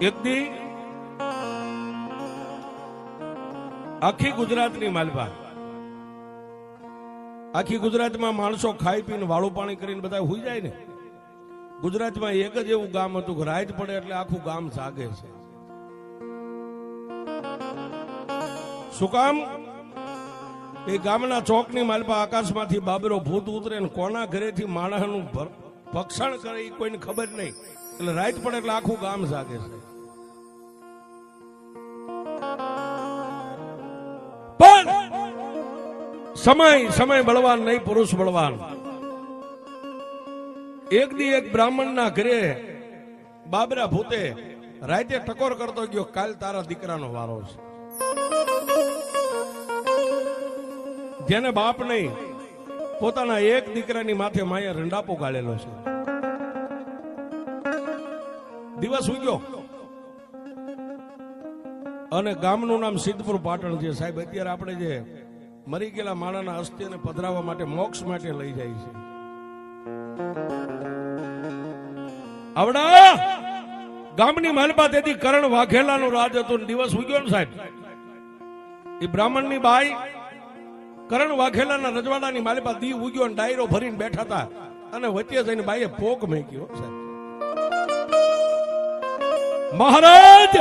એક દી આખી ગુજરાતની માલપા આખી ગુજરાતમાં માણસો ખાઈ પીને વાળું પાણી કરીને બધા હોઈ જાય ને. ગુજરાતમાં એક જ એવું ગામ હતું કે રાત પડે એટલે આખું ગામ જાગે છે. શું કામ? એ ગામના ચોકની માલપા આકાશમાંથી બાબરો ભૂત ઉતરે કોના ઘરેથી માણસનું ભક્ષણ કરે એ કોઈને ખબર નહીં. એટલે રાઈટ પડે એટલે આખું ગામ જાગે છે. પણ સમય સમય બળવાન નહીં, પુરુષ બળવાન. એક દી એક બ્રાહ્મણના ઘરે બાબરા ભૂતે રાતે ટકોર કરતો ગયો, કાલ તારા દીકરાનો વારો છે. જેને બાપ નહીં, પોતાના એક દીકરાની માથે માયા રંડાપો ગાળેલો છે. દિવસ ઉગ્યો. અને ગામનું નામ સિદ્ધપુર પાટણ છે. સાહેબ, અત્યારે આપણે જે મરી ગયેલા માણાના અસ્થિને પધરાવવા માટે મોક્ષ માટે લઈ જાય છે. આવડા! ગામની માલપા તેથી કરણ વાઘેલાનું રાજ હતું દિવસ ઉગ્યો ને સાહેબ. એ બ્રાહ્મણની બાઈ કરણ વાઘેલાના રજવાડાની માલપા દી ઉગ્યો ને ડાયરો ભરીને બેઠા હતા. અને વચ્ચે જઈને બાઈએ પોક મેક્યો, સાહેબ. મહારાજ!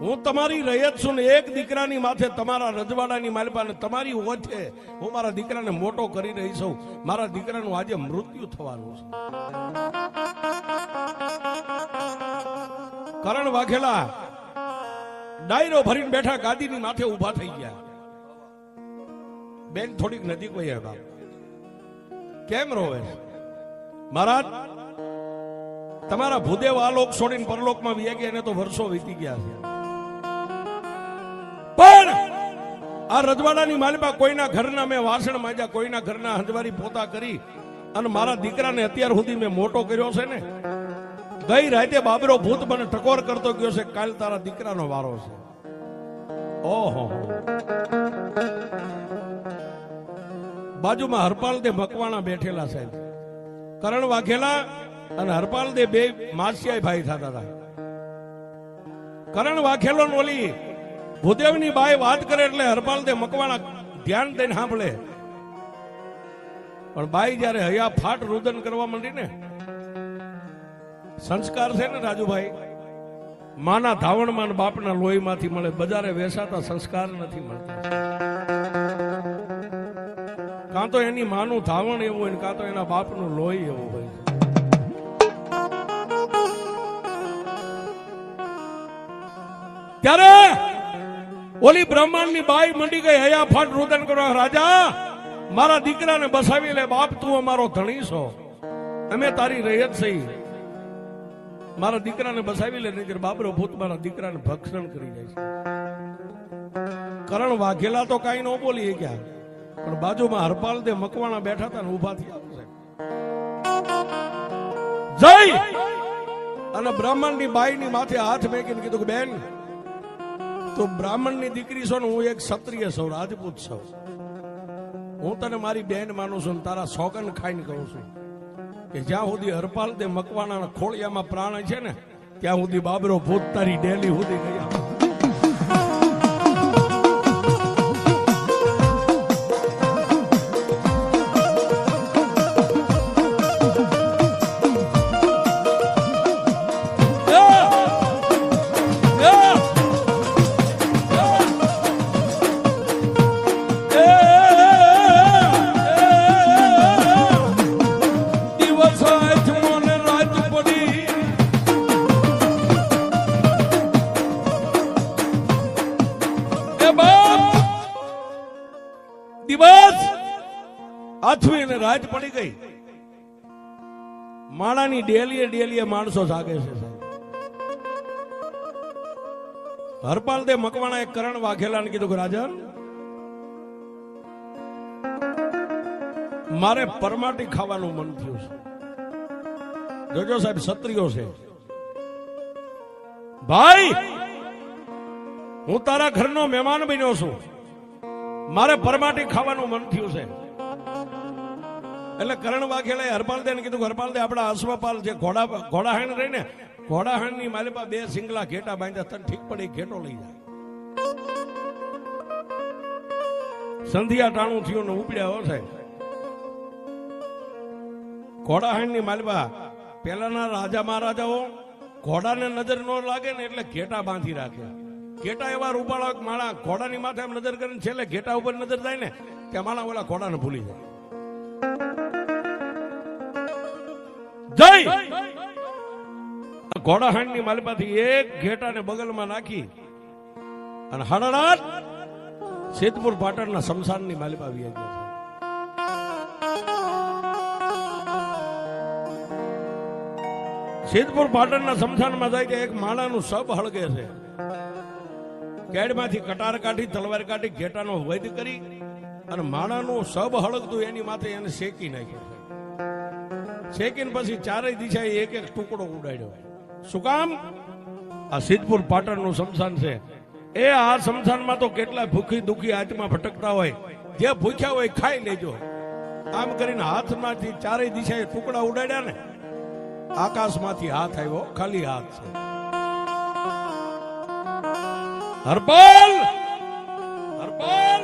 હું તમારી રયત છું ને એક દીકરાની માથે તમારા રજવાડાની માલપા ને તમારી વચ્ચે હું મારા દીકરાને મોટો કરી રહી છું. મારા દીકરાનું આજે મૃત્યુ થવાનું છે. કરણ વાઘેલા ડાયરો ભરીને બેઠા ગાદીની માથે ઊભા થઈ ગયા. બેન થોડીક નજીક વહી બાપ. કેમ રોવે? મહારાજ તમારા ભૂદેવ આ લોક છોડીને પરલોકમાં વ્યા ગયા તો વર્ષો વીતી ગયા છે. પણ આ રજવાડાની માલમાં કોઈના ઘરના મેં વાસણ માંજ્યા, કોઈના ઘરના હંજવારી પોતા કરી અને મારા દીકરાને અત્યાર સુધી મેં મોટો કર્યો છે ને. ગઈ રાતે બાબરો ભૂત મને ટકોર કરતો ગયો છે, કાલ તારા દીકરાનો વારો છે. ઓહો. બાજુમાં હરપાલ તે મકવાણા બેઠેલા સાહેબ. કરણ વાઘેલા અને હરપાલ દે બે માસિયા ભાઈ થતા હતા. કરણ વાઘેલો ઓલી ભૂદેવની બાઈ વાત કરે એટલે હરપાલ દે મકવાણા ધ્યાન દઈને સાંભળે. પણ બાઈ જયારે હયા ફાટ રુદન કરવા માંડી ને, સંસ્કાર છે ને રાજુભાઈ, માના ધાવણમાં બાપના લોહીમાંથી મળે, બજારે વેસાતા સંસ્કાર નથી મળતા. કાં તો એની માનું ધાવણ એવું હોય કાં તો એના બાપનું લોહી એવું હોય ત્યારે ઓલી બ્રહ્માંડની બાઈ મંડી ગઈ, હયા, ફાટ રુદન કરો, રાજા, મારા દીકરાને બસાવી લે, બાપ, તું અમારો ધણી છો. અમે તારી રયત સહી. મારા દીકરાને બસાવી લે નહીં બાબરો ભૂત મારા દીકરાને ભક્ષણ કરી જાય છે. કરણ વાઘેલા તો કાંઈ ન બોલી ગયા પણ બાજુમાં હરપાલ દે મકવાણા બેઠા હતા ને ઊભા થયા જય! અને બ્રાહ્મણની બાઈની માથે હાથ મેકીને કીધું કે, બેન તો બ્રાહ્મણની દીકરી છો ને હું એક ક્ષત્રિય છું, રાજપૂત છું. હું તને મારી બેન માનું છું ને તારા સોગન ખાઈને કહું છું કે જ્યાં સુધી હરપાલ તે મકવાના ખોળિયામાં પ્રાણ છે ને, ત્યાં સુધી બાબરો ભૂત તારી ડેલી સુધી નહીં આથવી પડી ગઈ. માળાની ડેલીએ ડેલીએ માણસો જાગે છે હરપાલ દે મકવાણા એક કરણ વાઘેલાને કીધું કે, રાજન, મારે પરમાટી ખાવાનું મન થયું છે. જોજો સાહેબ, ક્ષત્રિયો છે. ભાઈ, હું તારા ઘરનો મહેમાન બન્યો છું. મારે પરમાટી ખાવાનું મન થયું છે. એટલે કરણ વાઘેલાએ હરપાલ દે કીધું હરપાલ દે આપણા અશ્વપાલ જે ઘોડા ઘોડાહાણ રહી ને ઘોડાહાણની માલિપા બે સિંગલા ઘેટા બાંધ્યા તને ઠીક પડે ઘેટો લઈ જાય. સંધિયા ટાણું થયું ને ઉપડ્યા હો સાહેબ. ઘોડાહાણની માલિપા પેલાના રાજા મહારાજાઓ ઘોડાને નજર ન લાગે ને એટલે ઘેટા બાંધી રાખ્યા ઘેટા એવા રૂપાળા માળા ઘોડાની માથે નજર કરીને છેલ્લે ઘેટા ઉપર નજર જાય ને, ત્યાં માળા ઓલા ઘોડાને ભૂલી જાય. જય! ઘોડાહાણની માલિપાથી એક ઘેટાને બગલમાં નાખી અને હડડાટ સિદ્ધપુર પાટણના શમશાનની માલિપા આવી ગયા છે. સિદ્ધપુર પાટણના શમશાનમાં જાય કે એક માણાનું સબ હળગે છે. કેડમાંથી કટાર કાઢી, તલવાર કાઢી, ઘેટાનો વૈદ કરી અને માણાનું સબ હળગતું એની માથે એને શેકી નાખ્યું શેકીને પછી ચારેય દિશાએ એક એક ટુકડો ઉડાડ્યો. શું કામ? આ સિદ્ધપુર પાટણનું સમસાન છે. એ આ સમસાનમાં તો કેટલા ભૂખી દુખી આત્મા ભટકતા હોય. જે ભૂખ્યા હોય ખાઈ લેજો. આમ કરીને હાથમાંથી ચારેય દિશાએ ટુકડા ઉડાડ્યા ને, આકાશમાંથી હાથ આવ્યો. ખાલી હાથ છે. હરપાલ! હરપાલ!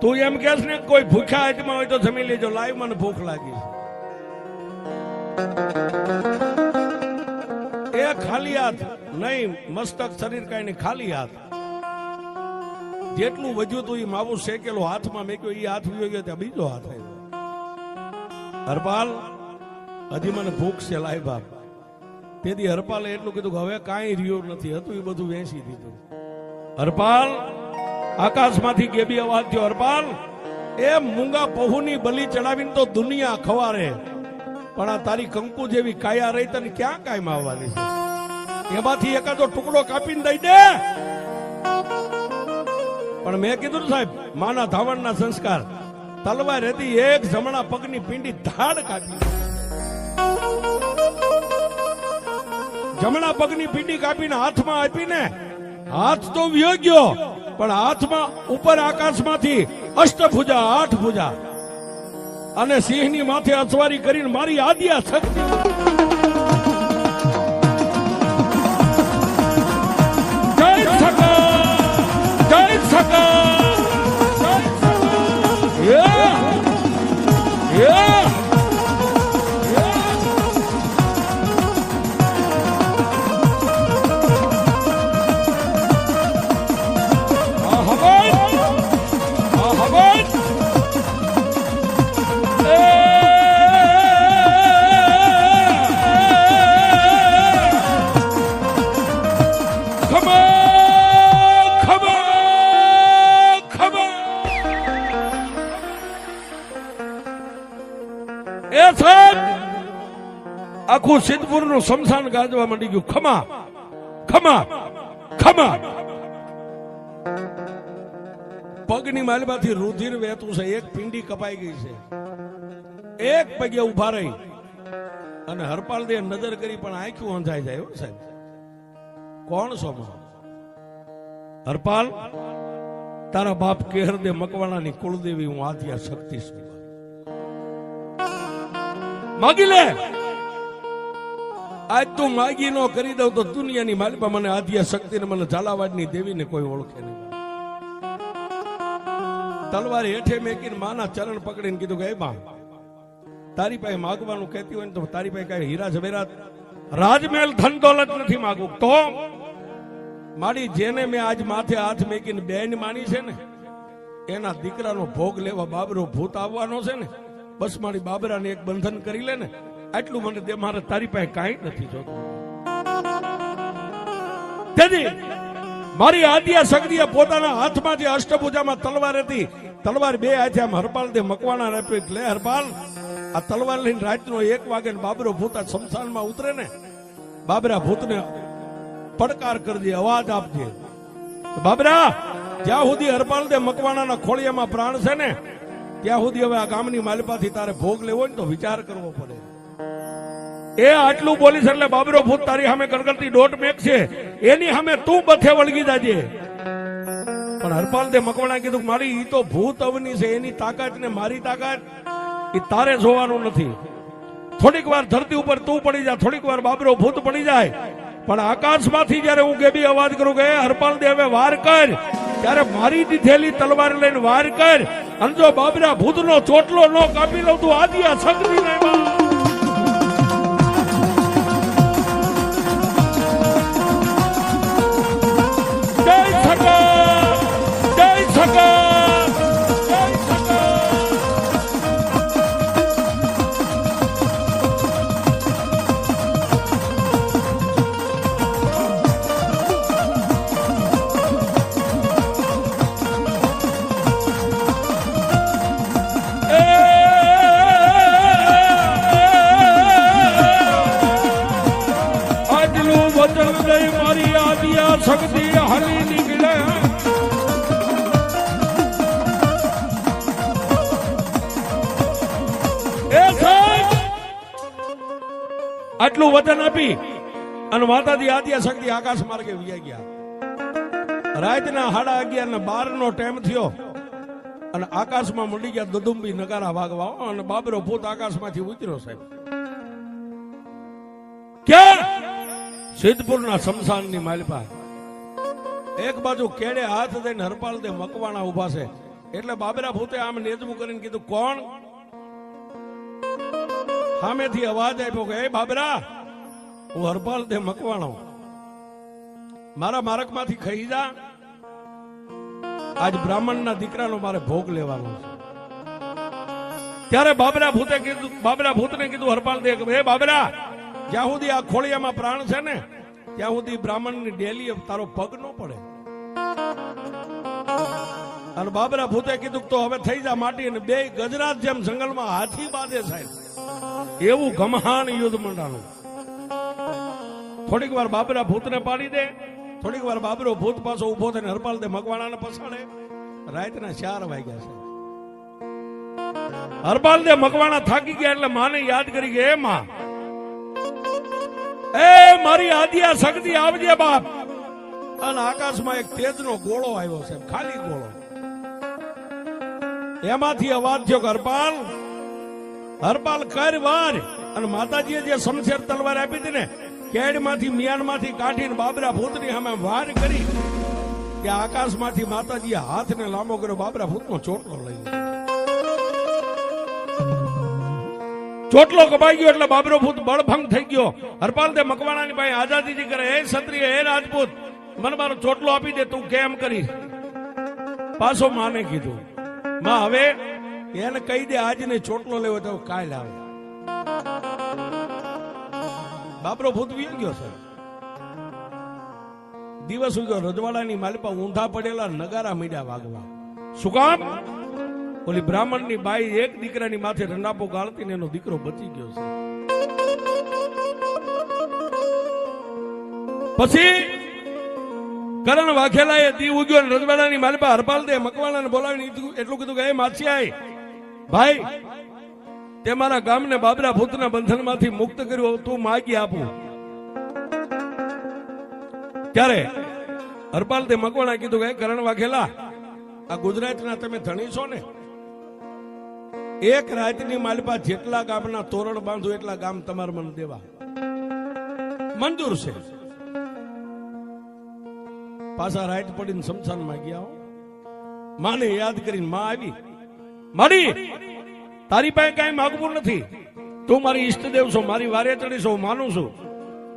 તું એમ કહેશ ને કોઈ ભૂખ્યા આત્મા હોય તો જમી લેજો. લાઈવ મને ભૂખ લાગી છે. એ ખાલી હાથ નહીં, મસ્તક શરીર કઈ નહીં ખાલી હાથ. જેટલું વધ્યું હતું એ માવું શેકેલો હાથમાં મેક્યો એ હાથ વિયો ગયો ત્યાં બીજો હાથ આવ્યો હરપાલ, હજી મને ભૂખ છે, લાય બાપ. તેથી હરપાલે એટલું કીધું કે હવે કાંઈ રહ્યું નથી. હતું એ બધું વેચી દીધું. હરપાલ, આકાશમાંથી ગેબી અવાજ થયો. હરપાલ એ મૂંગા પહુની બલી ચડાવીને તો દુનિયા ખવારે. પણ આ તારી કંકુ જેવી કાયા રહી તને ક્યાં કાયમ આવવાની? એમાંથી એકાદો ટુકડો કાપીને દઈ દે. પણ મેં કીધું સાહેબ, માના ધાવણના સંસ્કાર. તલવાર હતી એક, જમણા પગની પિંડી ધાડ કાપી. જમણા પગની પિંડી કાપીને હાથમાં આપીને, હાથ તો વ્યો ગયો, પણ હાથમાં ઉપર આકાશમાંથી અષ્ટભુજા આઠ ભુજા અને સિંહની માથે અસવારી કરીને મારી આદ્યા શક્તિ. આખું સિદ્ધપુરનું શમશાન ગાજવા માંડી ગયું. ખમા ખમા ખમા. પગની માલમાંથી રુધિર વહેતું છે. એક પિંડી કપાઈ ગઈ છે. એક પગે ઊભા રહી. અને હરપાલ દે નજર કરી પણ આંખ્યું અંધાઈ જાય સાહેબ. કોણ છો હરપાલ, તારા બાપ કેહર દે મકવાણાની કુળદેવી, હું આધ્યા શક્તિ છું માગી લે. આજ તું માગી નો કરી દઉં તો દુનિયાની માલિપા મને આધ્યા શક્તિ ને મને ઝાલાવાડની દેવીને કોઈ ઓળખે નહીં. તલવાર હેઠે મેકીને માના ચરણ પકડીને કીધું કે, એ બા, તારી પાસે માગવાનું કહેતી હોય ને તો તારી પાસે કઈ હીરા જવેરાત રાજમહેલ ધન દોલત નથી માગવું તો મારી જેને મેં આજ માથે હાથ મેકીને બેન માની છે ને, એના દીકરાનો ભોગ લેવા બાબરો ભૂત આવવાનો છે ને, બસ મારી બાબરાને એક બંધન કરી લે ને આટલું મને દે, મારે તારી પાસે કાંઈ નથી જોતું. તેથી મારી આદ્યા શક્તિએ પોતાના હાથમાં જે અષ્ટભુજામાં તલવાર હતી. તલવાર બે હાથે આમ હરપાલ દે મકવાણા આપી લે હરપાલ, આ તલવાર લઈને રાતનો એક વાગે બાબરો ભૂત શમશાનમાં ઉતરે ને, બાબરા ભૂતને પડકાર કરજે અવાજ આપજે બાબરા, જ્યાં સુધી હરપાલ દે મકવાણાના ખોળિયામાં પ્રાણ છે ને, ત્યાં સુધી હવે આ ગામની માલિપાથી તારે ભોગ લેવો ને તો વિચાર કરવો પડે. એ આટલું બોલીશ એટલે બાબરો ભૂત તારી સામે ગણગણતી દોટ મેક છે એની સામે તું બથે વળગી જાજે. પણ હરપાલ દે મકવાણા કીધું મારી ઈ તો ભૂત અવની છે, એની તાકાત ને મારી તાકાત એ તારે જોવાનું નથી. થોડીક વાર ધરતી ઉપર તું પડી જા, થોડીક વાર બાબરો ભૂત પડી જાય. પણ આકાશમાંથી જ્યારે હું ગેબી અવાજ કરું કે હરપાલ દે, હવે વાર કર. ત્યારે મારી દીધેલી તલવાર લઈને વાર કર. અને જો બાબરા ભૂતનો ચોટલો ન કાપી લઉં તું આદિયા છત્રી આટલું વતન આપી અને માતાજી આદ્યા શક્તિ આકાશ માર્ગે વિયા ગયા. રાતના સાડા અગિયાર ને બાર નો ટાઈમ થયો અને આકાશમાં મંડી ગયા દદુંબી નગારા વાગવા અને બાબરો ભૂત આકાશમાંથી ઉતર્યો સાહેબ. ક્યાં સિદ્ધપુરના શમશાનની માલપા. એક બાજુ કેડે હાથ દઈને હરપાલ દે મકવાણા ઊભા છે. એટલે બાબરા ભૂતે આમ નેજવું કરીને કીધું, કોણ? સામેથી અવાજ આપ્યો કે બાબરા, હું હરપાલ દે મકવાણો. મારા મારકમાંથી ખાઈ જા. આજ બ્રાહ્મણના દીકરાનો મારે ભોગ લેવાનો છે. ત્યારે બાબરા ભૂતે કીધું, બાબરા ભૂતને કીધું, હરપાલ દે. હે બાબરા, જ્યાં સુધી આ ખોળિયામાં પ્રાણ છે ને, ત્યાં સુધી બ્રાહ્મણની ડેલી તારો પગ ન પડે. અને બાબરા ભૂતે કીધું તો હવે થઈ જા માટી અને બે ગજરાત જેમ જંગલમાં હાથી બાંધે સાહેબ. એવું ગમહાન યુદ્ધ મંડાણું. થોડીક વાર બાબરા ભૂતને પાડી દે, થોડીક વાર બાબરો ભૂત પાછો ઊભો થઈને હરપાલ દે મકવાણાને પસાડે રાતના ચાર વાગ્યા છે. હરપાલ દે મકવાણા થાકી ગયા એટલે માને યાદ કરી કે, એ માં, એ મારી આદિયા શક્તિ આવજે બાપ. અને આકાશમાં એક તેજનો ગોળો આવ્યો છે, ખાલી ગોળો. એમાંથી અવાજ થયો હરપાલ હરપાલ કર વાર. અને માતાજીએ જે શમશેર તલવાર આપી હતી ને કેડમાંથી મિયાનમાંથી કાઢીને બાબરા ભૂતની સામે વાર કરી કે આકાશમાંથી માતાજીએ હાથને લાંબો કર્યો, બાબરા ભૂતનો ચોટલો લઈ ચોટલો કપાઈ ગયો એટલે બાબરો ભૂત બળભંગ થઈ ગયો. હરપાલ દે મકવાણાની પાસે આઝાદીજી કરે, હે ક્ષત્રિય, હે રાજપૂત, મને મારો ચોટલો આપી દે, તું કેમ કરી પાછો માને કીધું, માં, હવે એને કહી દે આજને ચોટલો લેવો તો કાલ આવે. બાપરો ભૂત વી ગયો છે દિવસ ઉગ્યો, રજવાડાની માલિપા ઊંધા પડેલા નગારા મીડ્યા વાગવા. શું કામ? ઓલી બ્રાહ્મણની બાઈ એક દીકરાની માથે રંડાપો ગાળતી ને એનો દીકરો બચી ગયો છે પછી કરણ વાઘેલા એ દી ઉગ્યો રજવાડાની માલિપા હરપાલ દે મકવાણાને બોલાવીને એટલું કીધું કે, એ માછી આય ભાઈ, તે મારા ગામને બાબરા ભૂતના બંધનમાંથી મુક્ત કર્યું તું માગી આપું. ત્યારે હરપાલ તે મકવાણા કીધું કે કરણ વાઘેલા, આ ગુજરાતના તમે ધણી છો ને? એક રાતની માલપા જેટલા ગામના તોરણ બાંધો, એટલા ગામ તમારે મને દેવા. મંજૂર છે. પાછા રાઈટ પડીને શમશાનમાં ગયા હો. માને યાદ કરીને માં આવી. મારી તારી પાસે કઈ માગવું નથી. તું મારી ઈષ્ટદેવ છો, મારી વારે છો માનું છું.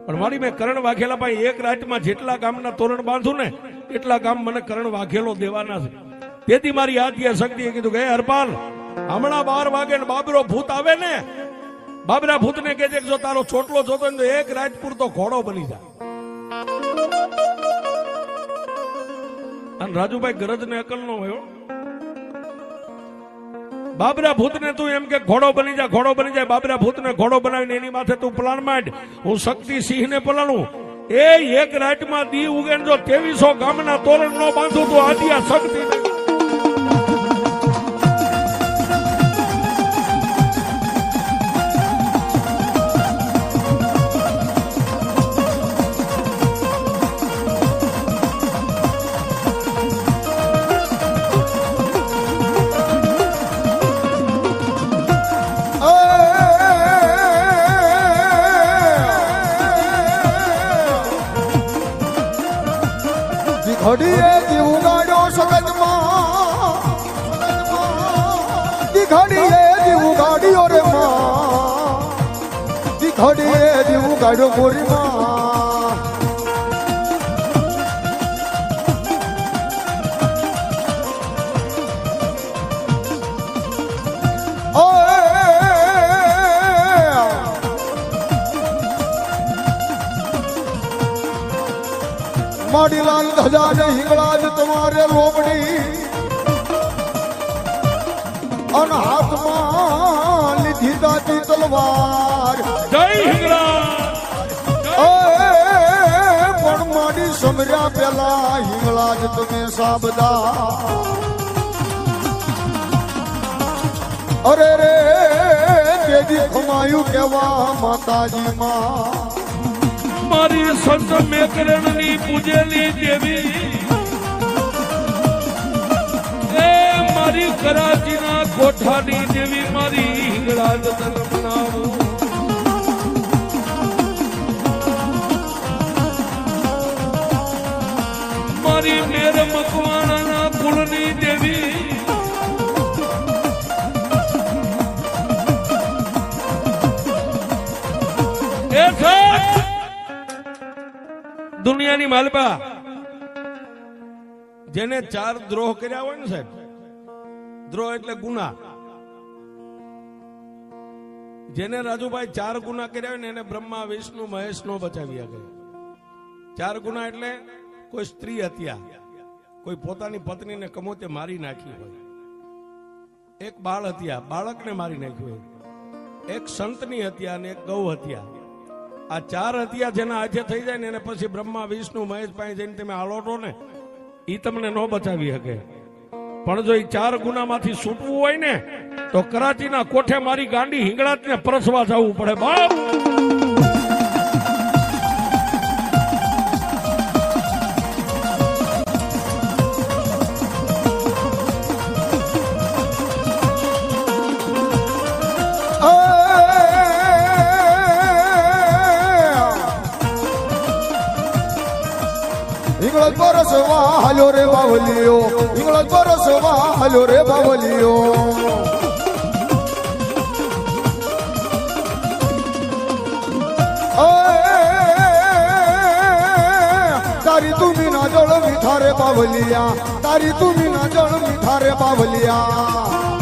પણ મારી મેં કરણ વાઘેલા પાસે એક રાતમાં જેટલા ગામના તોરણ બાંધું ને, એટલા ગામ મને કરણ વાઘેલો દેવાના છે. તેથી મારી આદ્ય શક્તિએ કીધું કે હરપાલ, હમણાં બાર વાગે ને બાબરો ભૂત આવે ને, બાબરા ભૂતને કહેજે કે જો તારો ચોટલો જોતો ને તો એક રાત પૂરતો ઘોડો બની જાય. અને રાજુભાઈ ગરજ ને અકલ નો હોય. બાબરા ભૂતને તું એમ કે ઘોડો બની જાય ઘોડો બની જાય બાબરા ભૂતને ઘોડો બનાવીને એની માથે તું પલાણ માંડ હું શક્તિ સિંહને પલાણું. એ એક રાતમાં દી ઉગે ને જો ત્રેવીસો ગામના તોરણ નો બાંધું તો, આદિયા શક્તિ દી ઉગાડ્યો ગોરી માં. ઓય! માડીલાલ ધજા ને હિંગળાજ તમારે રોબડી અન હાથમાં લીધી દાદી તલવાર. જય હિંગળા સમર્યા પેલા હિંગળાજ તમે સાબદા અરે રે તેદી ખમાયું કેવા માતાજી માં મારી સંત મેકરણની પૂજેલી દેવી. મારી કરાચીના કોઠાની જેવી મારી હિંગળા જતન બનાવું દુનિયાની માલપા. જેને ચાર દ્રોહ કર્યા હોય ને સાહેબ, દ્રોહ એટલે ગુના. જેને રાજુભાઈ ચાર ગુના કર્યા હોય ને એને બ્રહ્મા, વિષ્ણુ, મહેશ નો બચાવ્યા ગયા ચાર ગુના એટલે કોઈ સ્ત્રી હત્યા. કોઈ પોતાની પત્નીને કમોતે મારી નાખી હોય. એક બાળ હત્યા, બાળકને મારી નાખ્યું હોય. એક સંતની હત્યા અને એક ગૌ હત્યા. આ ચાર હત્યા જેના હાથે થઈ જાય ને એને પછી બ્રહ્મા, વિષ્ણુ, મહેશ પાસે જઈને તમે હાલોટો ને એ તમને ન બચાવી શકે. પણ જો એ ચાર ગુનામાંથી છૂટવું હોય ને, તો કરાચીના કોઠે મારી ગાંડી હિંગળાતને પરસવા જવું પડે. બાપ! હાલ્યો રે બાવલીઓ. ઇંગ્લજ પરસવા હાલ્યો રે બાવલીઓ. તારી તું ના જળ મીઠા રે બાવલિયા. તારી તું ના જળ મીઠા રે બાવલિયા.